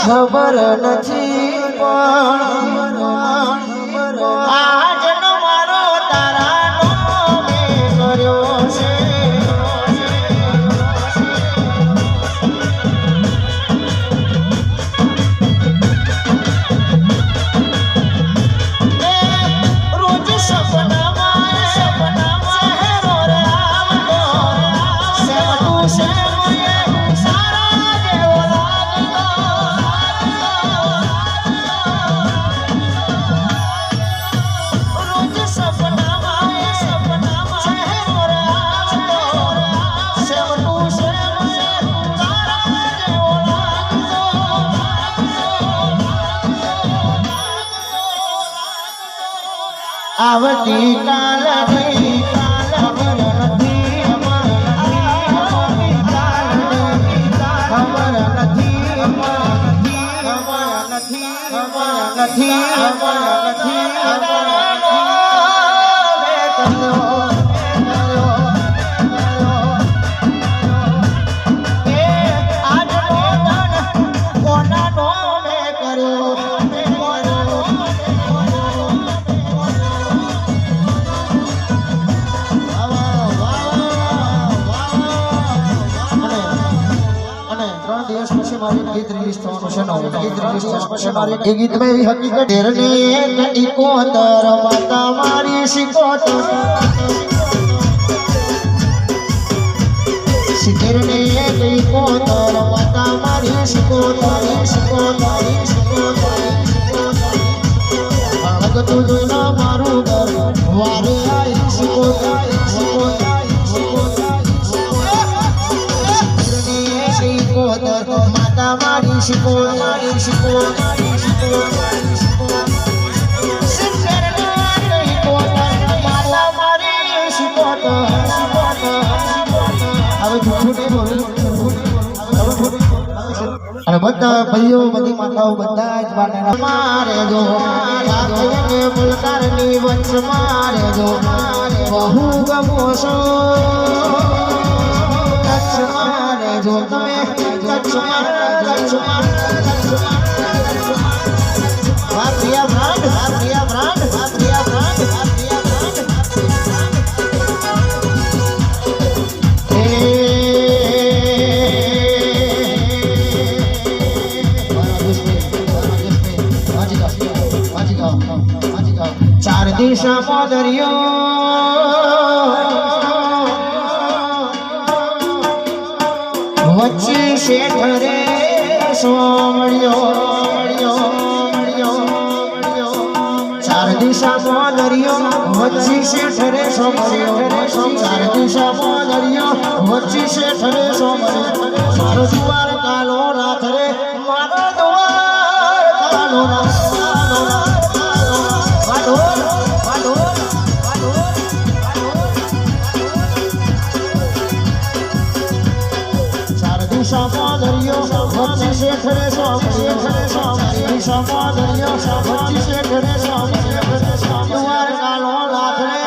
ખબર નથી પણ આવતી કાલ નથી નથી નથી ત્રણ દિવસ પછી મારું ગીત રિલીઝ થવાનું છે નવું ગીત રિલીઝ થવાનું પછી મારું એ ગીતમાં એવી હકીકત ઢેરની એક ઇકોતર માતા મારી શિકોતર સિત્તેરની એક ઇકોતર માતા મારી શિકોતર શિકોતર શિકોતર અળગતું જોઈને મારું ઘર વારે મારી શિકોતર મારી શિકોતર મારી શિકોતર મારી બોલું અને બધા ભાઈઓ, બધી માતાઓ બધા જ બાને મારે જો મારે મુલકારની વંશ મારે જો. બહુ ગમો છો. चार दिशा पदरियो। ભારતીય બ્રાન્ડ ચાર દિશામાં દરિયો વચ્ચે શેઠરે સોમળ્યો ચાર દિશામાં દરિયો વચ્ચે શેઠ રે સોમળ્યો ચાર દિશામાં દરિયો વચ્ચે શેઠ મારો દ્વાર કાલો રાત રે ચાર દિશામાં દરિયો વચ્ચે શેઠ રે સોમળ્યો ચાર દિશામાં દરિયો વચ્ચે શેઠ રે સોમળ્યો દ્વાર કાલો રાત રે